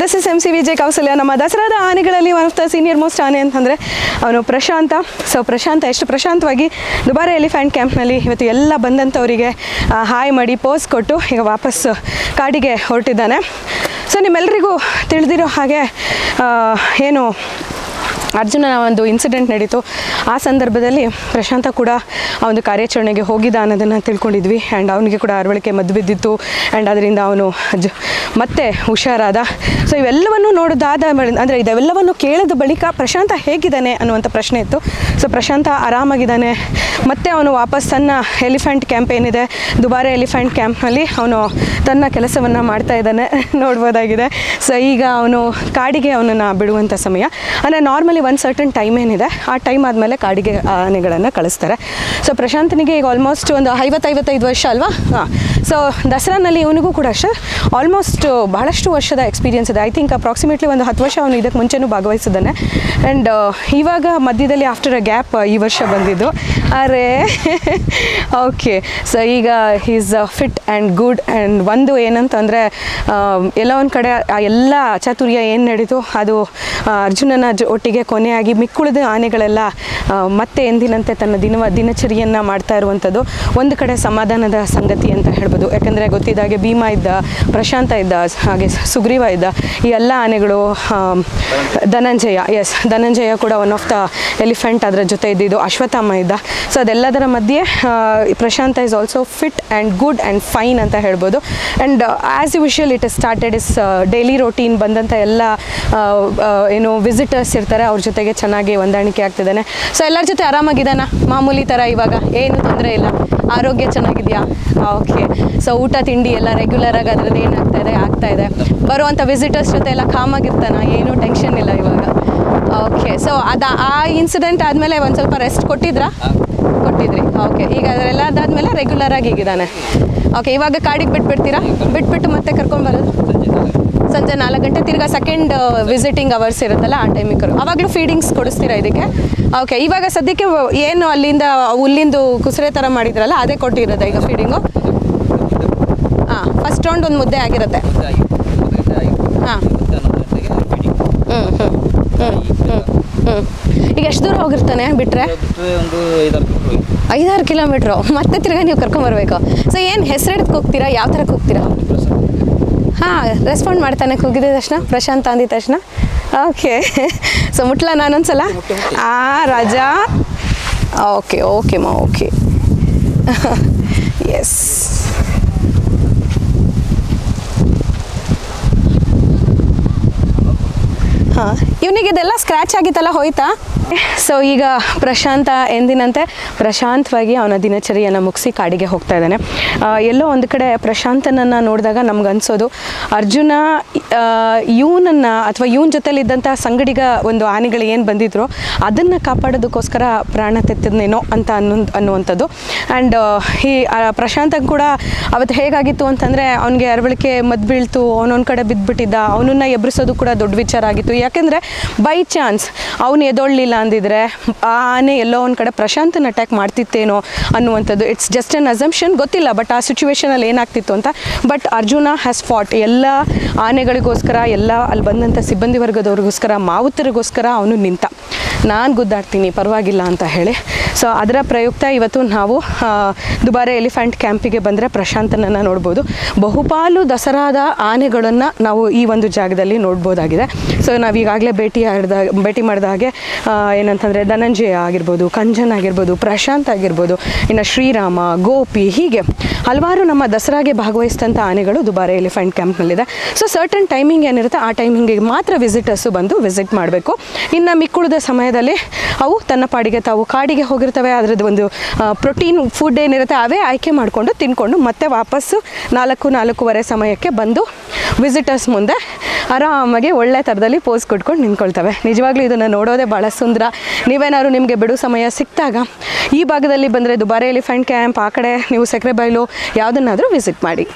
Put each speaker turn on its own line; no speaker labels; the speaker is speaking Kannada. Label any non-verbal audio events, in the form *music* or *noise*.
This is M C Vijay Kausalya ನಮ್ಮ ದಸರಾದ ಆನೆಗಳಲ್ಲಿ one of the senior most ಆನೆ ಅಂತಂದರೆ ಅವನು ಪ್ರಶಾಂತ. ಸೊ ಪ್ರಶಾಂತ, ಎಷ್ಟು ಪ್ರಶಾಂತವಾಗಿ ದುಬಾರೆ ಎಲಿಫೆಂಟ್ ಕ್ಯಾಂಪ್ನಲ್ಲಿ ಇವತ್ತು ಎಲ್ಲ ಬಂದಂಥವರಿಗೆ ಹಾಯ್ ಮಾಡಿ ಪೋಸ್ ಕೊಟ್ಟು ಈಗ ವಾಪಸ್ ಕಾಡಿಗೆ ಹೊರಟಿದ್ದಾನೆ. ಸೊ ನಿಮ್ಮೆಲ್ಲರಿಗೂ ತಿಳಿದಿರೋ ಹಾಗೆ ಏನು ಅರ್ಜುನನ ಒಂದು ಇನ್ಸಿಡೆಂಟ್ ನಡೀತು. ಆ ಸಂದರ್ಭದಲ್ಲಿ ಪ್ರಶಾಂತ ಕೂಡ ಆ ಒಂದು ಕಾರ್ಯಾಚರಣೆಗೆ ಹೋಗಿದ್ದ ಅನ್ನೋದನ್ನು ತಿಳ್ಕೊಂಡಿದ್ವಿ. ಆ್ಯಂಡ್ ಅವನಿಗೆ ಕೂಡ ಅರವಳಿಕೆ ಮದ್ದು ಬಿದ್ದಿತ್ತು. ಆ್ಯಂಡ್ ಅದರಿಂದ ಅವನು ಜ, ಮತ್ತೆ ಹುಷಾರಾದ. ಸೊ ಇವೆಲ್ಲವನ್ನು ನೋಡೋದಾದ ಅಂದರೆ ಇದೆಲ್ಲವನ್ನು ಕೇಳಿದ ಬಳಿಕ ಪ್ರಶಾಂತ ಹೇಗಿದ್ದಾನೆ ಅನ್ನುವಂಥ ಪ್ರಶ್ನೆ ಇತ್ತು. ಸೊ ಪ್ರಶಾಂತ ಆರಾಮಾಗಿದ್ದಾನೆ. ಮತ್ತೆ ಅವನು ವಾಪಸ್ ತನ್ನ ಎಲಿಫೆಂಟ್ ಕ್ಯಾಂಪ್ ಏನಿದೆ, ದುಬಾರೆ ಎಲಿಫೆಂಟ್ ಕ್ಯಾಂಪ್ನಲ್ಲಿ ಅವನು ತನ್ನ ಕೆಲಸವನ್ನು ಮಾಡ್ತಾ ಇದ್ದಾನೆ. *laughs* ನೋಡ್ಬೋದಾಗಿದೆ. ಸೊ ಈಗ ಅವನು ಕಾಡಿಗೆ ಅವನನ್ನು ಬಿಡುವಂಥ ಸಮಯ. ಅಂದರೆ ನಾರ್ಮಲಿ ಒಂದು ಸರ್ಟನ್ ಟೈಮ್ ಏನಿದೆ, ಆ ಟೈಮ್ ಆದಮೇಲೆ ಕಾಡಿಗೆ ಆನೆಗಳನ್ನು ಕಳಿಸ್ತಾರೆ. ಸೊ ಪ್ರಶಾಂತನಿಗೆ ಈಗ ಆಲ್ಮೋಸ್ಟ್ ಒಂದು ಐವತ್ತೈವತ್ತೈದು ವರ್ಷ ಅಲ್ವಾ? ಹಾಂ. ಸೊ ದಸರಾನಲ್ಲಿ ಇವನಿಗೂ ಕೂಡ ಅಷ್ಟೇ. ಆಲ್ಮೋಸ್ಟ್ ಬಹಳಷ್ಟು ವರ್ಷದ ಎಕ್ಸ್ಪೀರಿಯನ್ಸ್ ಇದೆ. ಐ ಥಿಂಕ್ ಅಪ್ರಾಕ್ಸಿಮೇಟ್ಲಿ ಒಂದು ಹತ್ತು ವರ್ಷ ಅವನು ಇದಕ್ಕೆ ಮುಂಚೆನೂ ಭಾಗವಹಿಸಿದ್ದಾನೆ. ಆ್ಯಂಡ್ ಇವಾಗ ಮಧ್ಯದಲ್ಲಿ ಆಫ್ಟರ್ ಅ ಗ್ಯಾಪ್ ಈ ವರ್ಷ ಬಂದಿದ್ದು. ಅರೆ ಓಕೆ ಸೊ ಈಗ is fit and good and ಒಂದು ಏನಂತಂದರೆ ಎಲ್ಲ ಒಂದು ಕಡೆ ಆ ಎಲ್ಲ ಚಾತುರ್ಯ ಏನು ನಡೀತು ಅದು ಅರ್ಜುನನ ಒಟ್ಟಿಗೆ ಕೊನೆಯಾಗಿ ಮಿಕ್ಕುಳಿದ ಆನೆಗಳೆಲ್ಲ ಮತ್ತೆ ಎಂದಿನಂತೆ ತನ್ನ ದಿನವ ದಿನಚರಿಯನ್ನು ಮಾಡ್ತಾ ಇರುವಂಥದ್ದು ಒಂದು ಕಡೆ ಸಮಾಧಾನದ ಸಂಗತಿ ಅಂತ ಹೇಳ್ಬೋದು. ಯಾಕಂದರೆ ಗೊತ್ತಿದ್ದಾಗೆ ಭೀಮ ಇದ್ದ, ಪ್ರಶಾಂತ ಇದ್ದ, ಹಾಗೆ ಸುಗ್ರೀವ ಇದ್ದ, ಈ ಎಲ್ಲ ಆನೆಗಳು ಧನಂಜಯ ಎಸ್ ಧನಂಜಯ ಕೂಡ ಒನ್ ಆಫ್ ದ ಎಲಿಫೆಂಟ್ ಅದರ ಜೊತೆ ಇದ್ದಿದ್ದು ಅಶ್ವತ್ಥಾಮ ಇದ್ದ. ಸೊ ಅದೆಲ್ಲದರ ಮಧ್ಯೆ Prashanth is also fit and good and fine ಅಂತ ಹೇಳ್ಬೋದು. And as usual it is started is daily routine ಬಂದಂಥ ಎಲ್ಲ ಏನು ವಿಸಿಟರ್ಸ್ ಇರ್ತಾರೆ, ಅವ್ರ ಜೊತೆಗೆ ಚೆನ್ನಾಗಿ ಹೊಂದಾಣಿಕೆ ಆಗ್ತಿದ್ದಾನೆ. ಸೊ ಎಲ್ಲರ ಜೊತೆ ಆರಾಮಾಗಿದ್ದಾನ? ಮಾಮೂಲಿ ಥರ ಇವಾಗ? ಏನು ತೊಂದರೆ ಇಲ್ಲ? ಆರೋಗ್ಯ ಚೆನ್ನಾಗಿದೆಯಾ? ಓಕೆ ಸೊ ಊಟ, ತಿಂಡಿ ಎಲ್ಲ ರೆಗ್ಯುಲರ್ ಆಗಿ ಅದ್ರಲ್ಲಿ ಏನಾಗ್ತಾ ಇದೆ? ಆಗ್ತಾ ಇದೆ. ಬರುವಂಥ ವಿಸಿಟರ್ಸ್ ಜೊತೆ ಎಲ್ಲ ಕಾಮಾಗಿರ್ತಾನ ಏನೂ ಟೆನ್ಷನ್ ಇಲ್ಲ ಇವಾಗ. ಓಕೆ ಸೊ ಅದ, ಆ ಇನ್ಸಿಡೆಂಟ್ ಆದಮೇಲೆ ಒಂದು ಸ್ವಲ್ಪ ರೆಸ್ಟ್ ಕೊಟ್ಟಿದ್ರಾ? ಕೊಟ್ಟಿದ್ರಿ. ಓಕೆ ಈಗ ಅದರೆಲ್ಲ ಅದಾದಮೇಲೆ ರೆಗ್ಯುಲರ್ ಆಗಿ ಈಗಿದ್ದಾನೆ ಓಕೆ ಇವಾಗ ಕಾಡಿಗೆ ಬಿಟ್ಬಿಡ್ತೀರಾ? ಬಿಟ್ಬಿಟ್ಟು ಮತ್ತೆ ಕರ್ಕೊಂಬರೋದು ಸಂಜೆ ನಾಲ್ಕು ಗಂಟೆ ತಿರ್ಗಾ ಸೆಕೆಂಡ್ ವಿಸಿಟಿಂಗ್ ಅವರ್ಸ್ ಇರುತ್ತಲ್ಲ ಆ ಟೈಮಿಗೆ ಅವಾಗಲೂ ಫೀಡಿಂಗ್ಸ್ ಕೊಡಿಸ್ತೀರಾ ಇದಕ್ಕೆ? ಓಕೆ ಇವಾಗ ಸದ್ಯಕ್ಕೆ ಏನು ಅಲ್ಲಿಂದ ಹುಲ್ಲಿಂದು ಕುಸರೆ ಥರ ಮಾಡಿದ್ರಲ್ಲ ಅದೇ ಕೊಟ್ಟಿರೋದ ಈಗ ಫೀಡಿಂಗು ಹಾಂ ಫಸ್ಟ್ ರೌಂಡ್ ಒಂದು ಮುದ್ದೆ ಆಗಿರುತ್ತೆ. ಹಾಂ. ಹ್ಞೂ ಹ್ಞೂ ಹ್ಞೂ ಹ್ಞೂ ಹ್ಞೂ ಈಗ ಎಷ್ಟು ದೂರ ಹೋಗಿರ್ತಾನೆ ಬಿಟ್ಟರೆ
ಒಂದು ಐದಾರು
ಕಿಲೋಮೀಟ್ರು ಮತ್ತೆ ತಿರ್ಗಾ ನೀವು ಕರ್ಕೊಂಬರ್ಬೇಕು ಸೊ ಏನು ಹೆಸರಿಡ್ದು ಹೋಗ್ತೀರಾ ಯಾವ ಥರಕ್ಕೆ ಹೋಗ್ತೀರಾ ಹಾಂ ರೆಸ್ಪಾಂಡ್ ಮಾಡ್ತಾನೆ ಕೂಗಿದ ತಕ್ಷಣ, ಪ್ರಶಾಂತ್ ಅಂದಿದ ತಕ್ಷಣ. ಓಕೆ ಸೊ ಮುಟ್ಲ ನಾನೊಂದ್ಸಲ? ಆ, ರಾಜಾ? ಓಕೆ ಓಕೆ ಮಾ ಓಕೆ ಎಸ್ *laughs* ಹಾಂ ಇವನಿಗೆ ಇದೆಲ್ಲ ಸ್ಕ್ರ್ಯಾಚ್ ಆಗಿತ್ತಲ್ಲ ಹೋಯ್ತಾ? ಸೊ ಈಗ ಪ್ರಶಾಂತ ಎಂದಿನಂತೆ ಪ್ರಶಾಂತವಾಗಿ ಅವನ ದಿನಚರಿಯನ್ನು ಮುಗಿಸಿ ಕಾಡಿಗೆ ಹೋಗ್ತಾ ಇದ್ದಾನೆ. ಎಲ್ಲೋ ಒಂದು ಕಡೆ ಪ್ರಶಾಂತನನ್ನು ನೋಡಿದಾಗ ನಮ್ಗೆ ಅನಿಸೋದು, ಅರ್ಜುನ ಇವನನ್ನು ಅಥವಾ ಇವನ ಜೊತೆಲಿದ್ದಂಥ ಸಂಗಡಿಗ ಒಂದು ಆನೆಗಳು ಏನು ಬಂದಿದ್ರು ಅದನ್ನು ಕಾಪಾಡೋದಕ್ಕೋಸ್ಕರ ಪ್ರಾಣ ತೆತ್ತದೇನೋ ಅಂತ ಅನ್ನೋ ಅನ್ನುವಂಥದ್ದು. ಆ್ಯಂಡ್ ಈ ಪ್ರಶಾಂತ ಕೂಡ ಅವತ್ತು ಹೇಗಾಗಿತ್ತು ಅಂತಂದರೆ ಅವನಿಗೆ ಅರವಳಿಕೆ ಮದ್ದು ಬೀಳ್ತು ಅವನೊಂದು ಕಡೆ ಬಿದ್ದುಬಿಟ್ಟಿದ್ದ ಅವನನ್ನು ಎಬ್ರಿಸೋದು ಕೂಡ ದೊಡ್ಡ ವಿಚಾರ ಆಗಿತ್ತು. ಯಾಕೆಂದರೆ ಬೈ ಚಾನ್ಸ್ ಅವನು ಎದೊಳ್ಳಿಲ್ಲ ಅಂದಿದ್ರೆ, ಆ ಆನೆ ಎಲ್ಲೋ ಒಂದು ಕಡೆ ಪ್ರಶಾಂತನ ಅಟ್ಯಾಕ್ ಮಾಡ್ತಿತ್ತೇನೋ ಅನ್ನುವಂಥದ್ದು. ಇಟ್ಸ್ ಜಸ್ಟ್ ಅನ್ ಅಸಂಪ್ಷನ್ ಗೊತ್ತಿಲ್ಲ ಬಟ್ ಆ ಸಿಚುವೇಶನಲ್ಲಿ ಏನಾಗ್ತಿತ್ತು ಅಂತ. ಬಟ್ ಅರ್ಜುನ ಹ್ಯಾಸ್ ಫಾಟ್ ಎಲ್ಲ ಆನೆಗಳಿಗೋಸ್ಕರ, ಎಲ್ಲ ಅಲ್ಲಿ ಬಂದಂಥ ಸಿಬ್ಬಂದಿ ವರ್ಗದವ್ರಿಗೋಸ್ಕರ, ಮಾವುತರಿಗೋಸ್ಕರ ಅವನು ನಿಂತ. ನಾನು ಗುದ್ದಾಡ್ತೀನಿ, ಪರವಾಗಿಲ್ಲ ಅಂತ ಹೇಳಿ. ಸೊ ಅದರ ಪ್ರಯುಕ್ತ ಇವತ್ತು ನಾವು ದುಬಾರೆ ಎಲಿಫೆಂಟ್ ಕ್ಯಾಂಪಿಗೆ ಬಂದರೆ ಪ್ರಶಾಂತನನ್ನು ನೋಡ್ಬೋದು. ಬಹುಪಾಲು ದಸರಾದ ಆನೆಗಳನ್ನು ನಾವು ಈ ಒಂದು ಜಾಗದಲ್ಲಿ ನೋಡ್ಬೋದಾಗಿದೆ. ಸೊ ನಾವು ಈಗಾಗಲೇ ಭೇಟಿ ಆಡಿದ, ಭೇಟಿ ಮಾಡಿದ ಹಾಗೆ ಏನಂತಂದರೆ ಧನಂಜಯ ಆಗಿರ್ಬೋದು, ಕಂಜನ್ ಆಗಿರ್ಬೋದು, ಪ್ರಶಾಂತ್ ಆಗಿರ್ಬೋದು, ಇನ್ನು ಶ್ರೀರಾಮ, ಗೋಪಿ ಹೀಗೆ ಹಲವಾರು ನಮ್ಮ ದಸರಾಗೆ ಭಾಗವಹಿಸಿದಂಥ ಆನೆಗಳು ದುಬಾರೆ ಎಲಿಫೆಂಟ್ ಕ್ಯಾಂಪ್ನಲ್ಲಿದೆ. ಸೊ ಸರ್ಟನ್ ಟೈಮಿಂಗ್ ಏನಿರುತ್ತೆ ಆ ಟೈಮಿಂಗಿಗೆ ಮಾತ್ರ ವಿಸಿಟರ್ಸು ಬಂದು ವಿಸಿಟ್ ಮಾಡಬೇಕು. ಇನ್ನು ಮಿಕ್ಕುಳಿದ ಸಮಯದಲ್ಲಿ ಅವು ತನ್ನ ಪಾಡಿಗೆ ತಾವು ಕಾಡಿಗೆ ಹೋಗಿರ್ತವೆ. ಅದರದ್ದು ಒಂದು ಪ್ರೋಟೀನ್ ಫುಡ್ ಏನಿರುತ್ತೆ ಅವೇ ಆಯ್ಕೆ ಮಾಡಿಕೊಂಡು ತಿನ್ಕೊಂಡು ಮತ್ತೆ ವಾಪಸ್ಸು ನಾಲ್ಕು, ನಾಲ್ಕೂವರೆ ಸಮಯಕ್ಕೆ ಬಂದು ವಿಸಿಟರ್ಸ್ ಮುಂದೆ ಆರಾಮಾಗಿ ಒಳ್ಳೆ ಥರದಲ್ಲಿ ಪೋಸ್ ಕೊಟ್ಕೊಂಡು ನಿಂತ್ಕೊಳ್ತವೆ. ನಿಜವಾಗ್ಲೂ ಇದನ್ನು ನೋಡೋದೇ ಭಾಳ ಸುಂದರ. ನೀವೇನಾದ್ರು ನಿಮಗೆ ಬಿಡು ಸಮಯ ಸಿಕ್ಕಿದಾಗ ಈ ಭಾಗದಲ್ಲಿ ಬಂದರೆ ದುಬಾರೆ ಎಲಿಫೆಂಟ್ ಕ್ಯಾಂಪ್ ಆ ಕಡೆ ನೀವು ಸಕ್ಕರೆ ಬಯಲು ಯಾವುದನ್ನಾದರೂ ವಿಸಿಟ್ ಮಾಡಿ.